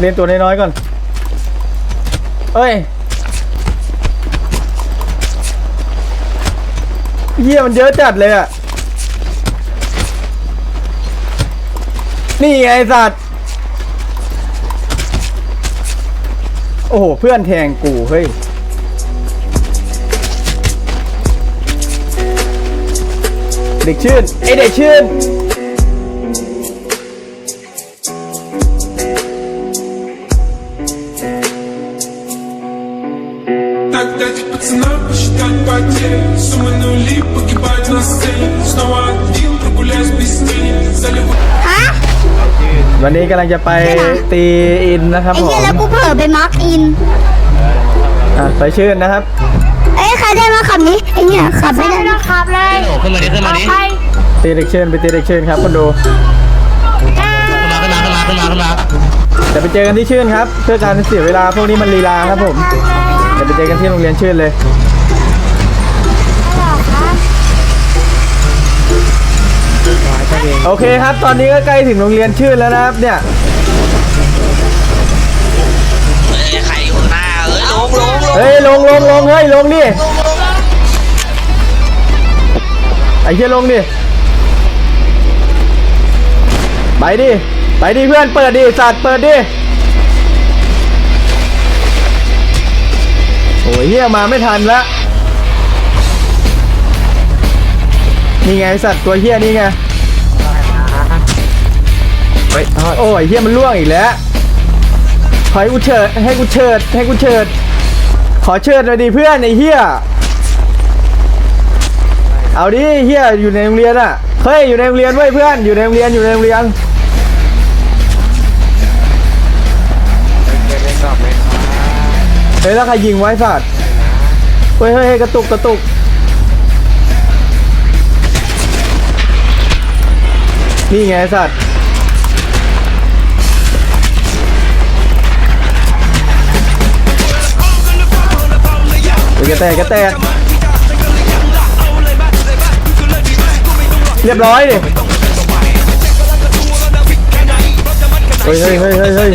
เล่นตัวน้อยๆก่อน เอ้ยเยี่ยมันเยอะจัดเลยอะนี่ไอสัตว์ โอ้โห เพื่อนแทงกู เฮ้ยเด็กชื่นไอเด็กชื่น пацанам посчитать потери Суммы нули погибать на сцене Снова один прогуляюсь без тени Заливаю วันนี้กำลังจะไปตีอินนะครับ ไอ้ ผม เหี้ยแล้วกูเผลอไปมาร์กอิน อ่ะไปชื่นนะครับ เอ้ยใครได้มาขับนี้ไอ้เหี้ยขับไม่ได้ขับเลย โอ้ขึ้นมาดิขึ้นมาดิ ใคร ตีเด็กชื่นไปตีเด็กชื่นครับคนดู ขึ้นมาขึ้นมาขึ้นมาขึ้นมาขึ้นมา เดี๋ยวไปเจอกันที่ชื่นครับ เพื่อการเสียเวลาพวกนี้มันลีลาครับผมเดี๋ยวไปเจอกันที่โรงเรียนชื่นเลย โอเคครับ ตอนนี้ก็ใกล้ถึงโรงเรียนชื่นแล้วนะครับเนี่ย เอ้ยใครอยู่ข้างหน้าเอ้ยลงลงลงเฮ้ยลงลงลงเฮ้ยลงดิไอ้เชี่ยลงดิ ไปดิ ไปดิเพื่อนเปิดดิสัตว์เปิดดิ โอ้ยเฮียมาไม่ทันละ นี่ไงสัตว์ตัวเฮียนี่ไง โอ้ยเฮียมันล่วงอีกแล้วขอให้กูเฉิดให้กูเฉิดให้กูเฉิดขอเชิญหน่อยดิเพื่อนไอ้เฮียเอาดิเฮียอยู่ในโรงเรียนอะเฮ้ยอยู่ในโรงเรียนเว้ยเพื่อนอยู่ในโรงเรียนอยู่ในโรงเรียนเฮ้ยแล้วใครยิงไว้สัตว์เฮ้ยเฮ้ยกระตุกกระตุกนี่ไงสัตว์ เฮ้ยกระแตกกระแตกเรียบร้อยดิเฮ้ยเฮ้ยเฮ้ยเฮ้ยเฮ้ย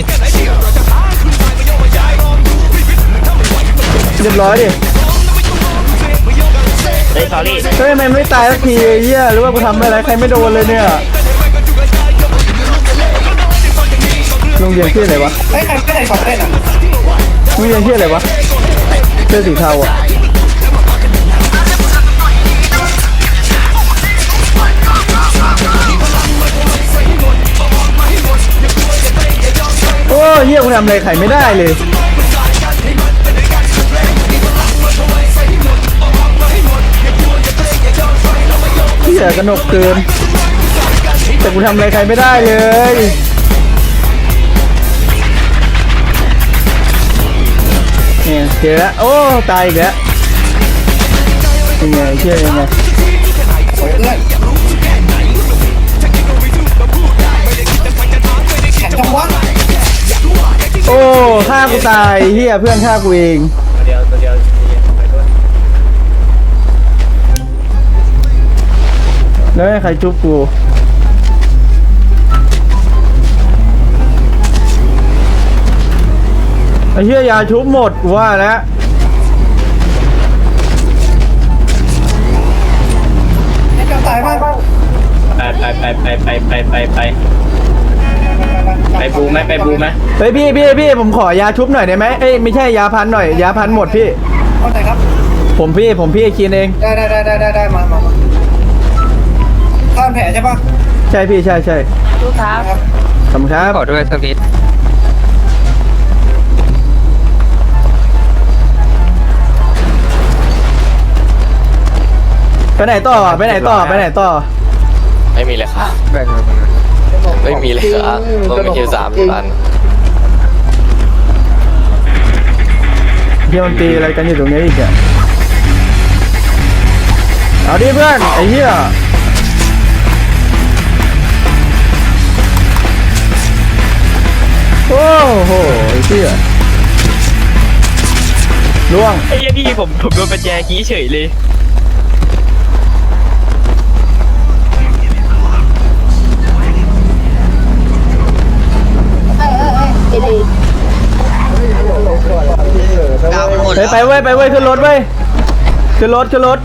เรียบร้อยดิเฮ้ยสอรี่เฮ้ยทำไมไม่ตายสักทีไอ้เหี้ยหรือว่ากูทำอะไรใครไม่โดนเลยเนี่ยโรงเรียนชื่ออะไรวะเฮ้ยใครไม่ได้สอบเล่นอะโรงเรียนชื่ออะไรวะเสื้อสีเทาอะโอ้เหี้ยกูทำอะไรใครไม่ได้เลยเหี้ยกระหนกเกินแต่กูทำอะไรใครไม่ได้เลย เจอแล้วโอ้ตายอีกแล้วยังไงเชื่อยังไงโอ้ยเพื่อนแข็งจังวะโอ้ฆ่ากูตายเฮียเพื่อนฆ่ากูเองเดียวตัวเดียวแล้วให้ใครจุ๊บกู ไอ้เฮียยาชุบหมดกูว่าแล้วให้เจ้าตายบ้างไปไปไปไปไปไปไปไปไปบูไหมไปบูไหมเฮ้ยพี่พี่พี่ผมขอยาชุบหน่อยได้ไหมเอ้ยไม่ใช่ยาพันหน่อยยาพันหมดพี่ เข้าใจครับ ผมพี่ผมพี่กินเอง ได้ได้ได้ได้ได้ได้มามามาข้ามแผลใช่ปะใช่พี่ใช่ใช่ครับ ขอบคุณครับขอด้วยสักนิ ไปไหนต่อไปไหนต่อไปไหนต่อไม่มีเลยครับไม่มีเลยครับผมมีแค่สามพันเฮียมันตีอะไรกันอยู่ตรงนี้อีกอะเอาดิเพื่อนไอ้เหี้ยโอ้โหไอ้เหี้ยล่วงไอ้ยี่พี่ผมผมโดนปัญญาขี้เฉยเลย ไปไปเว้ยไปเว้ยขึ้นรถเว้ยขึ้นรถขึ้นรถ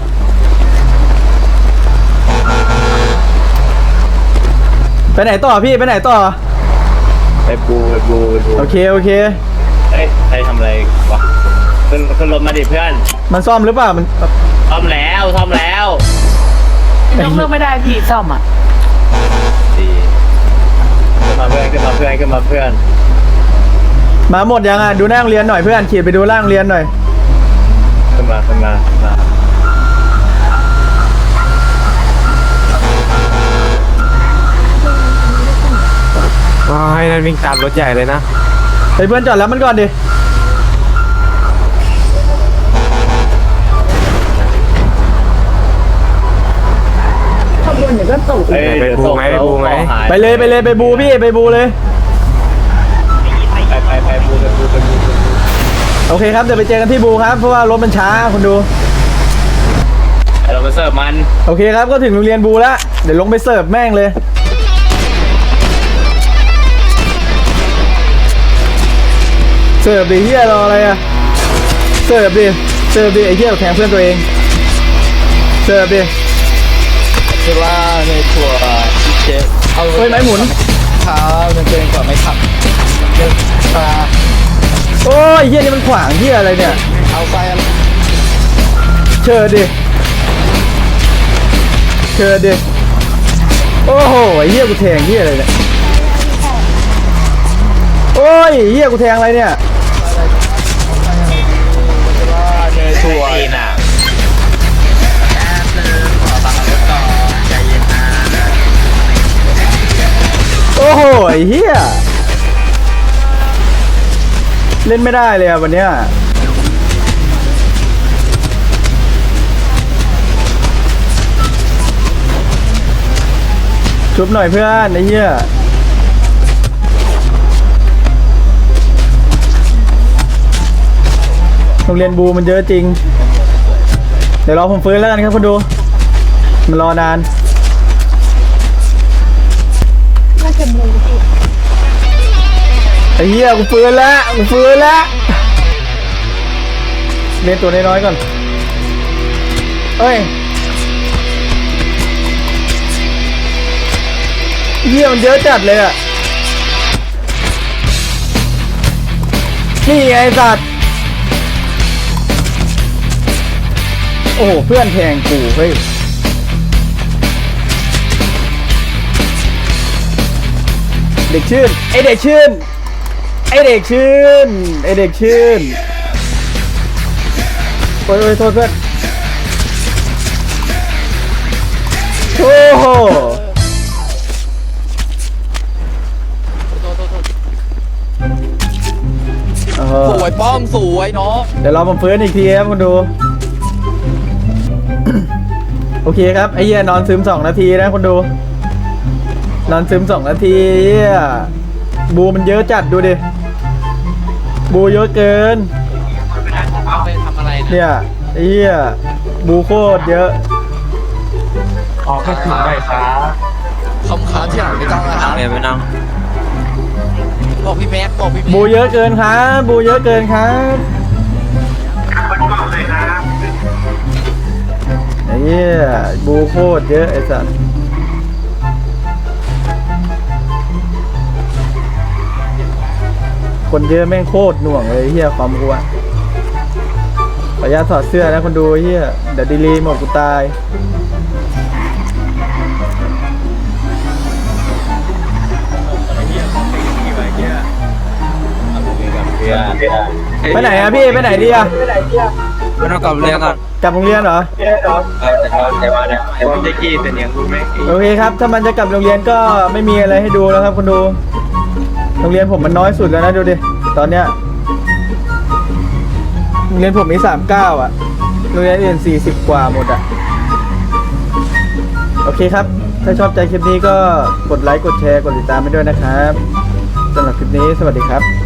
ไปไหนต่อพี่ไปไหนต่อไปบูไปบูไปบูโอเคโอเคเอ้ยใครทำอะไรวะขึ้นขึ้นรถมาดิเพื่อนมันซ่อมหรือเปล่ามันซ่อมแล้วซ่อมแล้วยกเลิกไม่ได้พี่ซ่อมอะดีขึ้นมาเพื่อนขึ้นมาเพื่อนขึ้นมาเพื่อน มาหมดยังอะดูหน้าโรงเรียนหน่อยเพื่อนขี่ไปดูหน้าโรงเรียนหน่อย ขึ้นมาขึ้นมาขึ้นมาว้ายนั่นวิ่งตามรถใหญ่เลยนะไปเพื่อนจอดแล้วมันก่อนดิเอ้ยไปบูไหมไปบูไหม ไปเลยไปเลยไปบูพี่ไปบูเลย ไปไปไปบูไปบูไปบู โอเคครับเดี๋ยวไปเจอกันที่บูครับเพราะว่ารถมันช้าคุณดู เราไปเสิร์ฟมัน โอเคครับก็ถึงโรงเรียนบูแล้วเดี๋ยวลงไปเสิร์ฟแม่งเลย เสิร์ฟดิเฮียรออะไรอะเสิร์ฟดิเสิร์ฟดิไอ้เฮียแทงเพื่อนตัวเอง เสิร์ฟดิคือว่าในทัวร์ชิเชฟเอาเฮ้ยไม้หมุน เท้ามันเกินกว่าไม่ขับเยอะตา โอ้ยเฮียนี่มันขวางเฮียอะไรเนี่ย เอาไปอะเชิญดิเชิญดิโอ้โหเฮียกูแทงเฮียอะไรเนี่ยโอ้ยเฮียกูแทงอะไรเนี่ยในทัวร์น่ะโอ้โหเฮีย เล่นไม่ได้เลยอะวันเนี้ยชุบหน่อยเพื่อนไอ้เหี้ยโรงเรียนบูมันเยอะจริง เดี๋ยวรอผมฟื้นแล้วกันครับคุณดู มันรอนาน น่าจะบู ไอ้เหี้ยกูฟื้นแล้วกูฟื้นแล้วเรียนตัวน้อยๆก่อนเอ้ยเหี้ยมันเยอะจัดเลยอะนี่ไงไอ้สัตว์ โอ้โห เพื่อนแทงกูเฮ้ยเด็กชื่น ไอเด็กชื่น ไอเด็กชื่นไอเด็กชื่นโอ้ยโอ้ยโทษเพื่อนโอ้โหเออสวยป้อมสวยเนาะเดี๋ยวเรอผมฟื้นอีกทีครับคุณดู โอเคครับไอ้เหี้ยนอนซึมสองนาทีนะคุณดู นอนซึมสองนาทีเหี้ยบูมันเยอะจัดดูดิ บูเยอะเกินไปทำอะไรนะเนี่ยไอ้เหี้ยบูโคตรเยอะคำค้าที่หลังไม่ต้องนะครับไม่ต้องบอกพี่แม็กบอกพี่แม็กบูเยอะเกินครับบูเยอะเกินครับไอ้เหี้ยบูโคตรเยอะไอ้สัส คนเยอะแม่งโคตรหน่วงเลยไอ้เหี้ยความกลัวขออนุญาตถอดเสื้อนะคนดูไอ้เหี้ยเดี๋ยวดีลีหมดกูตายไปไหนอะพี่ไปไหนดีอะไม่ต้องกลับเรียนก่อนกลับโรงเรียนเหรอแต่ว่าเนี่ยแต่ว่าเจ๊กี้แต่เนียงกูแม่งโอเคครับ ถ้ามันจะกลับโรงเรียนก็ไม่มีอะไรให้ดูแล้วครับคุณดู โรงเรียนผมมันน้อยสุดแล้วนะดูดิ ตอนเนี้ย โรงเรียนผมมีสามเก้าอะ โรงเรียนอื่นสี่สิบกว่าหมดอะ โอเคครับ ถ้าชอบใจคลิปนี้ก็กดไลค์ กดแชร์ กดติดตามไปด้วยนะครับสำหรับคลิปนี้ สวัสดีครับ